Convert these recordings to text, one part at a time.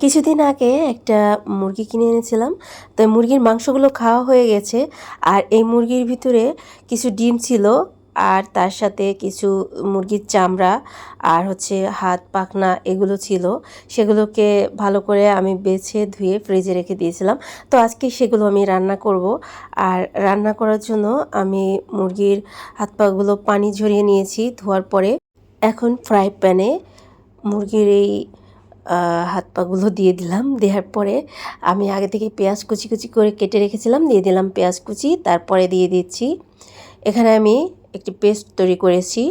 কিছুদিন আগে একটা মুরগি কিনে এনেছিলাম। তো মুরগির মাংসগুলো খাওয়া হয়ে গেছে। আর এই মুরগির ভিতরে কিছু ডিম ছিল আর তার সাথে কিছু মুরগির চামড়া আর হচ্ছে হাত, পাখনা এগুলো ছিল। সেগুলোকে ভালো করে আমি বেছে ধুয়ে ফ্রিজে রেখে দিয়েছিলাম। তো আজকে সেগুলো আমি রান্না করব। আর রান্না করার জন্য আমি মুরগির হাত, পাগুলো পানি ঝরিয়ে নিয়েছি ধোয়ার পরে। এখন ফ্রাই প্যানে মুরগির এই হাত পাগুলো দিয়ে দিলাম। দেওয়ার পরে আমি আগে থেকে পেঁয়াজ কুচি কুচি করে কেটে রেখেছিলাম। দিয়ে দিলাম পেঁয়াজ কুচি, তারপরে দিয়ে দিচ্ছি। এখানে আমি একটি পেস্ট তৈরি করেছি,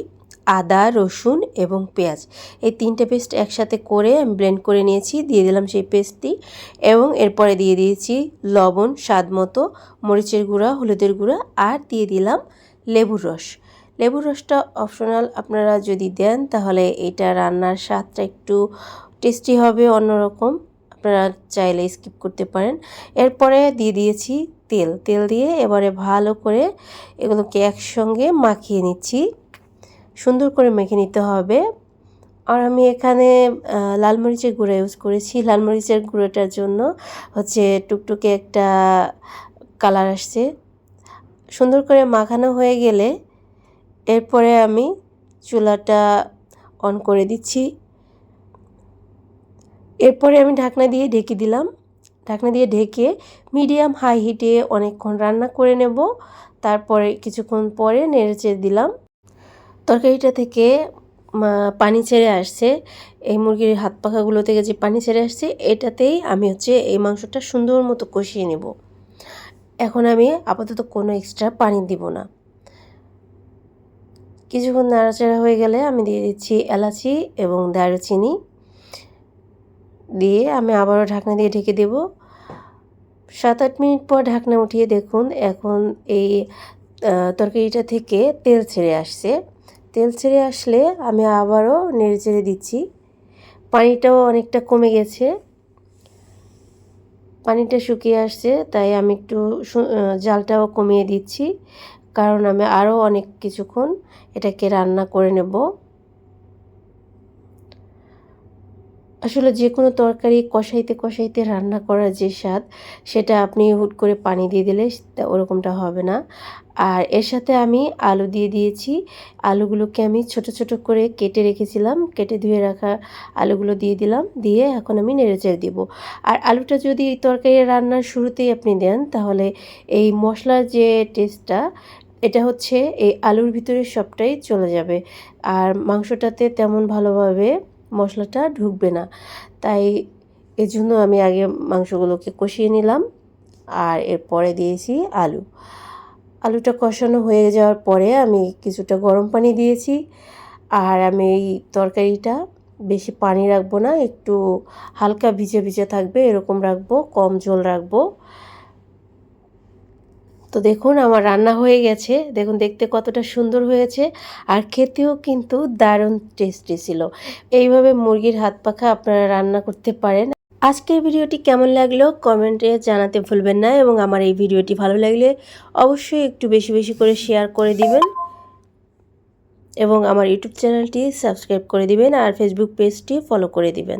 আদা, রসুন এবং পেঁয়াজ। এই তিনটে পেস্ট একসাথে করে আমি ব্লেন্ড করে নিয়েছি, দিয়ে দিলাম সেই পেস্টটি এবং এরপরে দিয়ে দিয়েছি লবণ, স্বাদ মতো, মরিচের গুঁড়া, হলুদের গুঁড়া আর দিয়ে দিলাম লেবুর রস। লেবুর রসটা অপশনাল আপনারা যদি দেন তাহলে এটা রান্নার স্বাদটা একটু টেস্টি হবে অন্যরকম। আপনারা চাইলে স্কিপ করতে পারেন। এরপরে দিয়ে দিয়েছি তেল। তেল দিয়ে এবারে ভালো করে এগুলোকে একসঙ্গে মাখিয়ে নিচ্ছি। সুন্দর করে মেখে নিতে হবে। আর আমি এখানে লাল মরিচের গুঁড়ো ইউজ করেছি। লাল মরিচের গুঁড়োটার জন্য হচ্ছে টুকটুকে একটা কালার আসছে। সুন্দর করে মাখানো হয়ে গেলে এরপরে আমি চুলাটা অন করে দিচ্ছি। এরপরে আমি ঢাকনা দিয়ে ঢেকে দিলাম। ঢাকনা দিয়ে ঢেকে মিডিয়াম হাই হিটে অনেকক্ষণ রান্না করে নেব। তারপরে কিছুক্ষণ পরে নেড়েচেড়ে দিলাম। তরকারিটা থেকে পানি ছেড়ে আসছে। এই মুরগির হাত পাখাগুলো থেকে যে পানি ছেড়ে আসছে, এটাতেই আমি হচ্ছে এই মাংসটা সুন্দর মতো কষিয়ে নেব। এখন আমি আপাতত কোনো এক্সট্রা পানি দিব না। কিছুক্ষণ নাড়াচাড়া হয়ে গেলে আমি দিয়ে দিচ্ছি এলাচি এবং দারুচিনি। দিয়ে আমি আবারও ঢাকনা দিয়ে ঢেকে দেব। সাত আট মিনিট পর ঢাকনা উঠিয়ে দেখুন, এখন এই তরকারিটা থেকে তেল ছেড়ে আসছে। তেল ছেড়ে আসলে আমি আবারও নেড়ে চেড়ে দিচ্ছি। পানিটাও অনেকটা কমে গেছে। পানিটা শুকিয়ে আসছে, তাই আমি একটু জালটাও কমিয়ে দিচ্ছি। কারণ আমি আরও অনেক কিছুক্ষণ এটাকে রান্না করে নেব। আসলে যে কোনো তরকারি কষাইতে কষাইতে রান্না করার যে স্বাদ, সেটা আপনি হুট করে পানি দিয়ে দিলে ওরকমটা হবে না। আর এর সাথে আমি আলু দিয়ে দিয়েছি। আলুগুলোকে আমি ছোট ছোট করে কেটে রেখেছিলাম, কেটে ধুয়ে রাখা আলুগুলো দিয়ে দিলাম, দিয়ে এখন আমি নেড়েচেড়ে দিব। আর আলুটা যদি এই তরকারি রান্নার শুরুতেই আপনি দেন, তাহলে এই মশলার যে টেস্টটা এটা হচ্ছে এই আলুর ভিতরে সবটাই চলে যাবে। আর মাংসটাতে তেমন ভালোভাবে মশলাটা ঢুকবে না। তাই এজন্য আমি আগে মাংসগুলোকে কষিয়ে নিলাম আর এরপরে দিয়েছি আলু। আলুটা কষানো হয়ে যাওয়ার পরে আমি কিছুটা গরম পানি দিয়েছি আর আমি এই তরকারিটা বেশি পানি রাখব না, একটু হালকা ভিজে ভিজে থাকবে, এরকম রাখব, কম জল রাখব। তো দেখুন, আমার রান্না হয়ে গেছে। দেখুন, দেখতে কতটা সুন্দর হয়েছে আর খেতেও কিন্তু দারুণ টেস্টি ছিল। এইভাবে মুরগির হাত পাখা আপনারা রান্না করতে পারেন। আজকের ভিডিওটি কেমন লাগল কমেন্টে জানাতে ভুলবেন না এবং আমার এই ভিডিওটি ভালো লাগলে অবশ্যই একটু বেশি বেশি করে শেয়ার করে দিবেন এবং আমার ইউটিউব চ্যানেলটি সাবস্ক্রাইব করে দিবেন আর ফেসবুক পেজটি ফলো করে দিবেন।